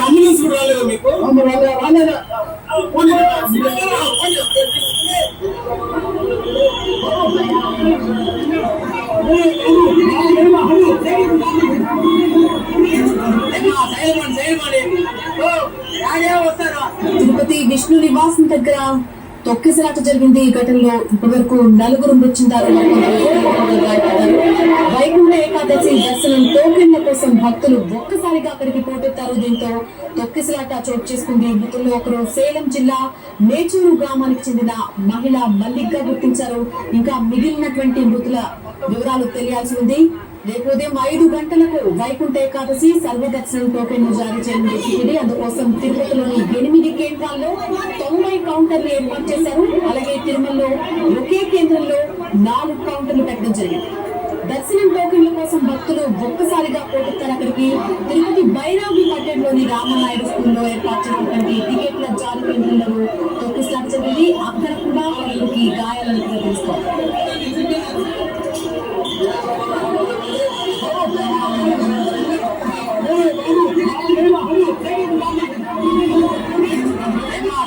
Ambulance కూడా రాలేదా మీకు? తిరుపతి విష్ణు నివాసం దగ్గర తొక్కిసలాట జరిగింది ఈ ఘటనలో ఇప్పటివరకు నలుగురు మృతి వైకుంఠ ఏకాదశి దర్శనం టోకెన్ల కోసం భక్తులు ఒక్కసారిగా అక్కడికి పోటెత్తారు. దీంతో తొక్కిసలాట చోటు చేసుకుంది. మృతుల్లో ఒకరు సేలం జిల్లా మేచూరు గ్రామానికి చెందిన మహిళ మల్లిగ్గా గుర్తించారు. ఇంకా మిగిలినటువంటి మృతుల వివరాలు తెలియాల్సి ఉంది. రేపు ఉదయం ఐదు గంటలకు వైకుంఠ ఏకాదశి సర్వదర్శనం టోకెన్ జారీ చేయనుంది అందుకోసం తిరుపతిలోని ఎనిమిది కేంద్రాల్లో తొంభై కౌంటర్లు ఏర్పాటు చేశారు. అలాగే తిరుమలలో ఒకే కేంద్రంలో నాలుగు కౌంటర్లు పెట్టడం జరిగింది. దర్శనం టోకెన్ల కోసం భక్తులు ఒక్కసారిగా పోటెత్తారు అక్కడికి. తిరుపతి బైరాగి పట్టణంలోని రామనాయుడు స్కూల్లో ఏర్పాటు చేసినటువంటి టికెట్ల జారీ కేంద్రంలో తొక్కిసలాట జరిగింది అక్కడ కూడా వీళ్ళకి గాయాలను తెలుసుకోవాలి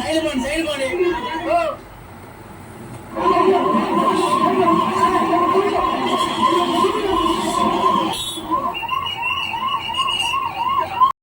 సైడ్ సైడ్